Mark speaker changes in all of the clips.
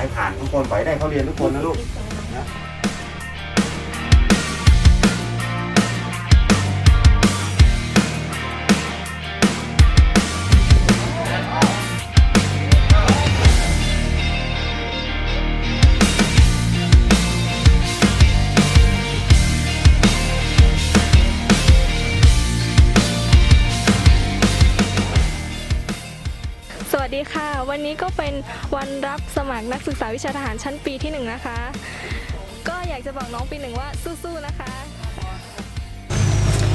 Speaker 1: ให้ผ่านทุกคนไปได้เขาเรียนทุกคนนะลูกนะ
Speaker 2: ดีค่ะ วันนี้ก็เป็นวันรับสมัครนักศึกษาวิชาทหารชั้นปีที่หนึ่งนะคะ ก็อยากจะบอกน้องปีหนึ่งว่าสู้ๆนะคะ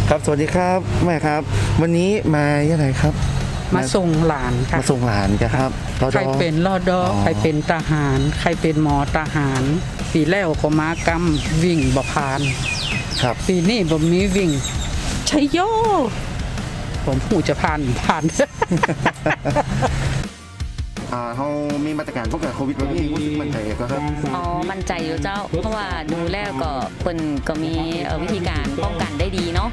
Speaker 1: ครับสวัสดีครับแม่ครับ วันนี้มายังไงครับ
Speaker 3: มาส่งหลานค่ะ
Speaker 1: มาส่งหลานกันครับรอดอ
Speaker 3: ใครเป็นรอดอ
Speaker 1: อ๋อ
Speaker 3: ใครเป็นทหาร ใครเป็นหมอทหาร ปีแล้วก็มากรรมวิ่งบ่ผ่าน
Speaker 1: ครับ
Speaker 3: ปีนี้บ่มีวิ่งชัยโย ผมหูจะผ่านผ่าน
Speaker 1: อ่าเขามีมาตรการป้องกันโควิดแบบนี้รู้สึกมั่นใจก็ครับ
Speaker 4: อ๋อ มั่นใจอยู่เจ้า เพราะว่าดูแล้วก็คนก็มีเอ่อวิธีการป้องกันได้ดีเนาะ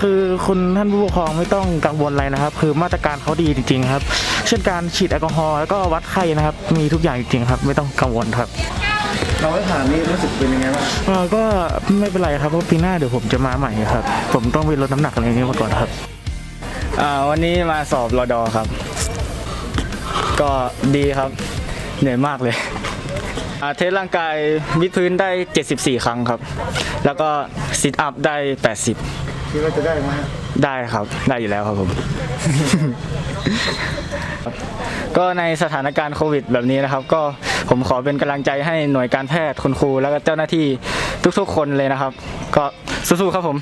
Speaker 5: คือคุณท่านผู้ปกครองไม่ต้องกังวลอะไรนะครับ คือมาตรการเขาดีจริงๆครับ เช่นการฉีดแอลกอฮอล์แล้วก็วัดไข้นะครับ มีทุกอย่างจริงๆครับ ไม่ต้องกังวลครับ
Speaker 1: เราได้ผ่านนี่รู้สึกเป็นยังไงบ้าง
Speaker 5: เอ่อก็ไม่เป็นไรครับเพราะปีหน้าเดี๋ยวผมจะมาใหม่ครับ ผมต้องไปลดน้ำหนักอะไรอย่างนี้มาก่อนครับ
Speaker 6: อ่าวันนี้มาสอบรอดอครับ ก็ดีครับ เหนื่อยมากเลยอ่าเทสร่างกายวิดพื้นได้ 74 ครั้งครับ แล้วก็ซิทอัพได้ 80
Speaker 1: คิดว่าจะได้ไหมฮะ
Speaker 6: ได้ครับได้อยู่แล้วครับผม ก็ในสถานการณ์โควิด แบบนี้นะครับ ก็ผมขอเป็นกำลังใจให้หน่วยการแพทย์คุณครู แล้วก็เจ้าหน้าที่ทุกๆ คนเลยนะครับ ก็สู้ๆครับผม